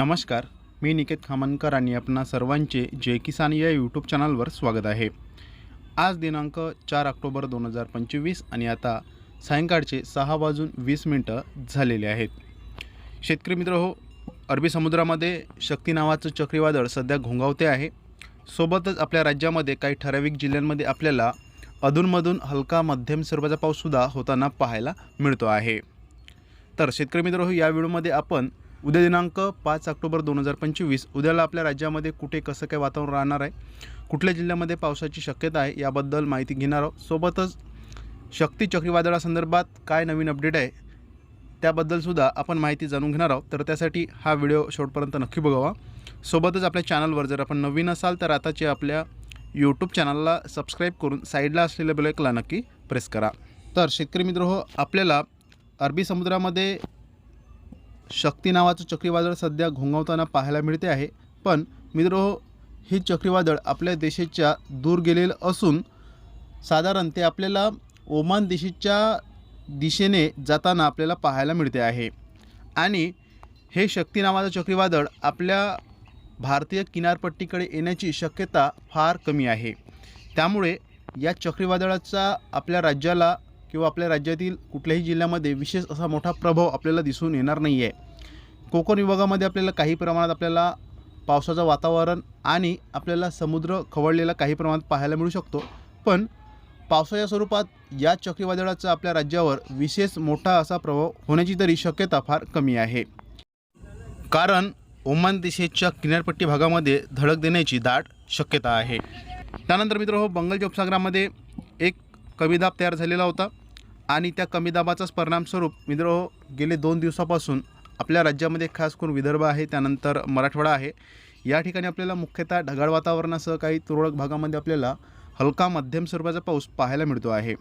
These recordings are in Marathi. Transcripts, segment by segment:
नमस्कार मी निकेत खामनकर आणि आपणा सर्वांचे जय किसान या यूट्यूब चॅनलवर स्वागत आहे. आज दिनांक चार ऑक्टोबर दोन हजार पंचवीस आणि आता सायंकाळचे सहा वाजून वीस मिनटं झालेले आहेत. शेतकरी मित्र हो अरबी समुद्रामध्ये शक्ती नावाचं चक्रीवादळ सध्या घोंगावते आहे. सोबतच आपल्या राज्यामध्ये काही ठराविक जिल्ह्यांमध्ये आपल्याला अधूनमधून हलका मध्यम स्वरूपाचा पाऊससुद्धा होताना पाहायला मिळतो आहे. तर शेतकरी मित्र हो या व्हिडिओमध्ये आपण उद्या दिनांक पाच ऑक्टोबर दोन हजार पंचवीस. उद्याला आपल्या राज्यामध्ये कुठे कसं काय वातावरण राहणार आहे? कुठल्या जिल्ह्यामध्ये पावसाची शक्यता आहे? याबद्दल माहिती घेणार आहोत. सोबतच शक्ती चक्रीवादळासंदर्भात काय नवीन अपडेट आहे? त्याबद्दलसुद्धा आपण माहिती जाणून घेणार आहोत. तर त्यासाठी हा व्हिडिओ शेवटपर्यंत नक्की बघावा. सोबतच आपल्या चॅनलवर जर आपण नवीन असाल तर आताचे आपल्या यूट्यूब चॅनलला सबस्क्राईब करून साईडला असलेल्या बेलैकला नक्की प्रेस करा. तर शेतकरी मित्र हो आपल्याला अरबी समुद्रामध्ये शक्ती नावाचं चक्रीवादळ सध्या घोंगावताना पाहायला मिळते आहे. पण मित्र हे चक्रीवादळ आपल्या देशाच्या दूर गेलेलं असून साधारण ते आपल्याला ओमान देशाच्या दिशेने जाताना आपल्याला पाहायला मिळते आहे. आणि हे शक्ती नावाचं चक्रीवादळ आपल्या भारतीय किनारपट्टीकडे येण्याची शक्यता फार कमी आहे. त्यामुळे या चक्रीवादळाचा आपल्या राज्याला किंवा आपल्या राज्यातील कुठल्याही जिल्ह्यामध्ये विशेष असा मोठा प्रभाव आपल्याला दिसून येणार नाही आहे कोकण विभागामध्ये आपल्याला काही प्रमाणात आपल्याला पावसाचं वातावरण आणि आपल्याला समुद्र खवळलेला काही प्रमाणात पाहायला मिळू शकतो. पण पावसाच्या स्वरूपात या चक्रीवादळाचा आपल्या राज्यावर विशेष मोठा असा प्रभाव होण्याची तरी शक्यता फार कमी आहे. कारण ओमान दिशेच्या किनारपट्टी भागामध्ये धडक देण्याची दाट शक्यता आहे. त्यानंतर मित्र हो बंगालच्या उपसागरामध्ये एक कमी दाब तयार झालेला होता. आणि त्या कमी दाबाचाच परिणामस्वरूप मित्र गेले दोन दिवसापासून आपल्या राज्यामध्ये खास करून विदर्भ आहे त्यानंतर मराठवाडा आहे. या ठिकाणी आपल्याला मुख्यतः ढगाळ वातावरणासह काही तुरळक भागामध्ये आपल्याला हलका मध्यम स्वरूपाचा पाऊस पाहायला मिळतो आहे.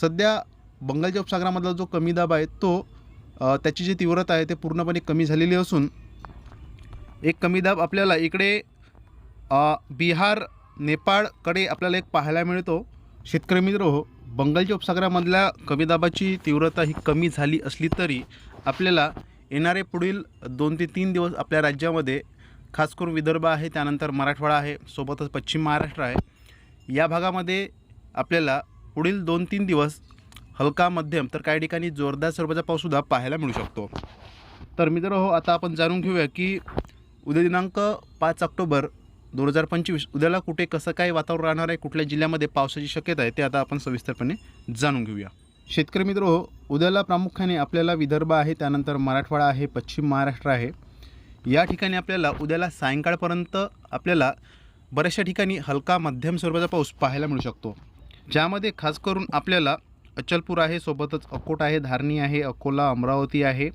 सध्या बंगालच्या उपसागरामधला जो कमी दाब आहे तो त्याची जी तीव्रता आहे ते पूर्णपणे कमी झालेली असून एक कमी दाब आपल्याला इकडे बिहार नेपाळकडे आपल्याला एक पाहायला मिळतो. शेतकरी मित्र हो बंगालच्या उपसागरामधल्या कमी दाबाची तीव्रता ही कमी झाली असली तरी आपल्याला येणारे पुढील दोन ते तीन दिवस आपल्या राज्यामध्ये खास करून विदर्भ आहे त्यानंतर मराठवाडा आहे सोबतच पश्चिम महाराष्ट्र आहे या भागामध्ये आपल्याला पुढील दोन तीन दिवस हलका मध्यम तर काही ठिकाणी जोरदार स्वरूपाचा पाऊससुद्धा पाहायला मिळू शकतो. तर मित्र हो आता आपण जाणून घेऊया की उद्या दिनांक पाच ऑक्टोबर दोन हजार पंचवीस उद्याला कुठे कसं काय वातावरण राहणार आहे कुठल्या जिल्ह्यामध्ये पावसाची शक्यता आहे ते आता आपण सविस्तरपणे जाणून घेऊया. शेतकरी मित्र हो उद्याला प्रामुख्याने आपल्याला विदर्भ आहे त्यानंतर मराठवाडा आहे पश्चिम महाराष्ट्र आहे. या ठिकाणी आपल्याला उद्याला सायंकाळपर्यंत आपल्याला बऱ्याचशा ठिकाणी हलका मध्यम स्वरूपाचा पाऊस पाहायला मिळू शकतो. ज्यामध्ये खास करून आपल्याला अचलपूर आहे सोबतच अकोट आहे धारणी आहे अकोला अमरावती आहे.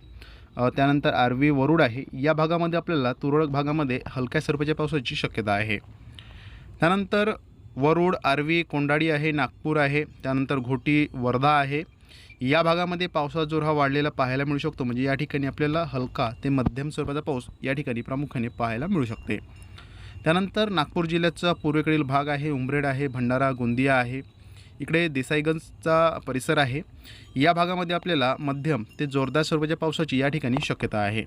त्यानंतर आर्वी वरुड आहे. या भागामध्ये आपल्याला तुरळक भागामध्ये हलक्या स्वरूपाच्या पावसाची शक्यता आहे. त्यानंतर वरुड आर्वी कोंडाडी आहे नागपूर आहे. त्यानंतर घोटी वर्धा आहे. या भागामध्ये पावसाचा जोर हा वाढलेला पाहायला मिळू शकतो. म्हणजे या ठिकाणी आपल्याला हलका ते मध्यम स्वरूपाचा पाऊस या ठिकाणी प्रामुख्याने पाहायला मिळू शकते. त्यानंतर नागपूर जिल्ह्याचा पूर्वेकडील भाग आहे उमरेड आहे भंडारा गोंदिया आहे. इकडे देसाईगंजचा परिसर आहे. या भागामध्ये आपल्याला मध्यम ते जोरदार स्वरूपाच्या पावसाची या ठिकाणी शक्यता आहे.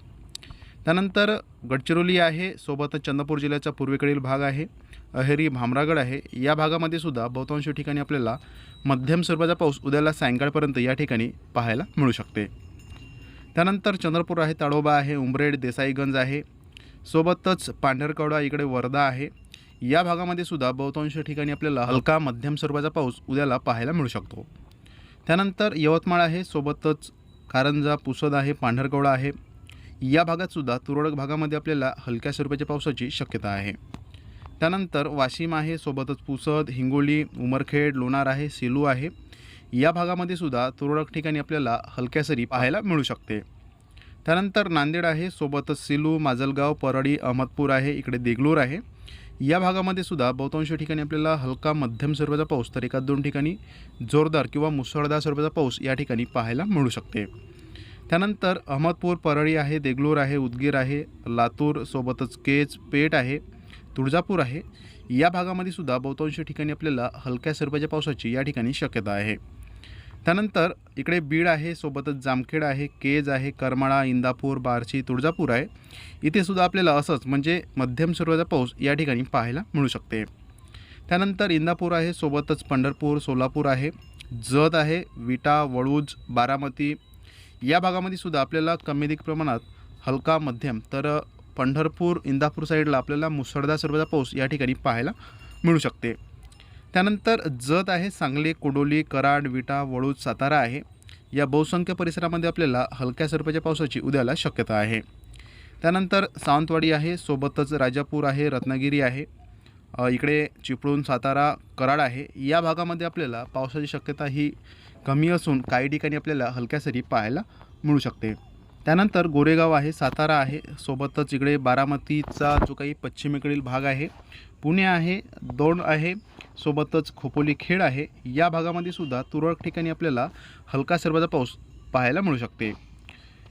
त्यानंतर गडचिरोली आहे सोबतच चंद्रपूर जिल्ह्याचा पूर्वेकडील भाग आहे अहेरी भामरागड आहे. या भागामध्ये सुद्धा बहुतांश ठिकाणी आपल्याला मध्यम स्वरूपाचा पाऊस उद्याला सायंकाळपर्यंत या ठिकाणी पाहायला मिळू शकते. त्यानंतर चंद्रपूर आहे ताडोबा आहे उमरेड देसाईगंज आहे. सोबतच पांढरकवडा इकडे वर्धा आहे. या भागामध्ये सुद्धा बहुतांश ठिकाणी आपल्याला हलका मध्यम स्वरूपाचा पाऊस उद्याला पाहायला मिळू शकतो. त्यानंतर यवतमाळ आहे सोबतच कारंजा पुसद आहे पांढरकवडा आहे. या भागातसुद्धा तुरळक भागामध्ये आपल्याला हलक्या स्वरूपाच्या पावसाची शक्यता आहे. त्यानंतर वाशिम आहे सोबतच पुसद हिंगोली उमरखेड लोणार आहे सेलू आहे. या भागामध्ये सुद्धा तुरळक ठिकाणी आपल्याला हलक्या सरी पाहायला मिळू शकते. त्यानंतर नांदेड आहे सोबतच सेलू माजलगाव परळी अहमदपूर आहे इकडे देगलूर आहे. या भागामध्ये सुद्धा बहुतांश ठिकाणी आपल्याला हलका मध्यम स्वरूपाचा पाऊस तर एका दोन ठिकाणी जोरदार किंवा मुसळधार स्वरूपाचा पाऊस या ठिकाणी पाहायला मिळू शकते. त्यानंतर अहमदपूर परळी आहे देगलूर आहे उदगीर आहे लातूर सोबतच केज पेठ आहे तुळजापूर आहे. या भागामध्ये सुद्धा बहुतांश ठिकाणी आपल्याला हलक्या स्वरूपाच्या पावसाची या ठिकाणी शक्यता आहे. त्यानंतर इकडे बीड आहे सोबतच जामखेड आहे केज आहे करमाळा इंदापूर बार्शी तुळजापूर आहे. इथे सुद्धा आपल्याला असंच म्हणजे मध्यम स्वरूपाचा पाऊस या ठिकाणी पाहायला मिळू शकते. त्यानंतर इंदापूर आहे सोबतच पंढरपूर सोलापूर आहे. जत आहे विटा वळूज बारामती या भागामध्ये सुद्धा आपल्याला कमी अधिक प्रमाणात हलका मध्यम तर पंढरपूर इंदापूर साईडला आपल्याला मुसळधार स्वरूपाचा पाऊस या ठिकाणी पाहायला मिळू शकते. त्यानंतर जत आहे सांगली कोडोली कराड विटा वळूज सातारा आहे. या बहुसंख्य परिसरामध्ये आपल्याला हलक्या स्वरूपाच्या पावसाची उद्याला शक्यता आहे. त्यानंतर सावंतवाडी आहे सोबतच राजापूर आहे रत्नागिरी आहे. इकडे चिपळूण सातारा कराड आहे. या भागामध्ये आपल्याला पावसाची शक्यता ही कमी असून काही ठिकाणी आपल्याला हलक्या सरी पाहायला मिळू शकते. त्यानंतर गोरेगाव आहे सातारा आहे. सोबतच इकडे बारामतीचा जो काही पश्चिमेकडील भाग आहे पुणे आहे दोन आहे. सोबतच खोपोली खेड आहे. या भागामध्ये सुद्धा तुरळक ठिकाणी आपल्याला हलका सर्वाचा पाऊस पाहायला मिळू शकते.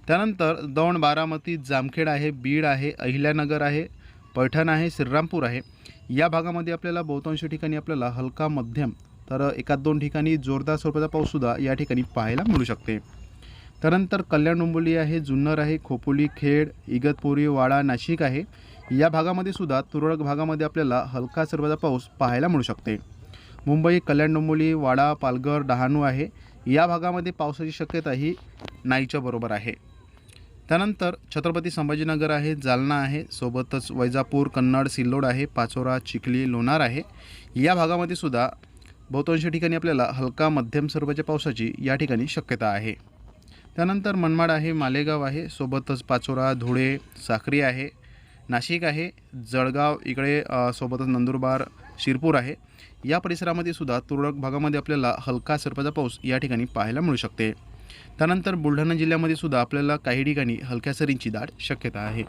त्यानंतर दौंड बारामती जामखेड आहे बीड आहे अहिल्यानगर आहे पैठण आहे श्रीरामपूर आहे. या भागामध्ये आपल्याला बहुतांश ठिकाणी आपल्याला हलका मध्यम तर एकाच दोन ठिकाणी जोरदार स्वरूपाचा पाऊससुद्धा या ठिकाणी पाहायला मिळू शकते. त्यानंतर कल्याण डोंबोली आहे जुन्नर आहे खोपोली खेड इगतपुरी वाडा नाशिक आहे. या भागामध्ये सुद्धा तुरळक भागामध्ये आपल्याला हलका स्वरूपाचा पाऊस पाहायला मिळू शकते. मुंबई कल्याण डोंबोली वाडा पालघर डहाणू आहे. या भागामध्ये पावसाची शक्यता ही नाहीच्या बरोबर आहे. त्यानंतर छत्रपती संभाजीनगर आहे जालना आहे सोबतच वैजापूर कन्नड सिल्लोड आहे पाचोरा चिखली लोणार आहे. या भागामध्ये सुद्धा बहुतांश ठिकाणी आपल्याला हलका मध्यम स्वरूपाच्या पावसाची या ठिकाणी शक्यता आहे. त्यानंतर मनमाड आहे मालेगाव आहे सोबतच पाचोरा धुळे साखरी आहे. नाशिक आहे जळगाव इकडे सोबतच नंदुरबार शिरपूर आहे. या परिसरामध्ये सुद्धा तुरळक भागामध्ये आपल्याला हलका स्वरूपाचा पाऊस या ठिकाणी पाहायला मिळू शकते. त्यानंतर बुलढाणा जिल्ह्यामध्ये सुद्धा आपल्याला काही ठिकाणी हलक्या सरींची दाट शक्यता आहे.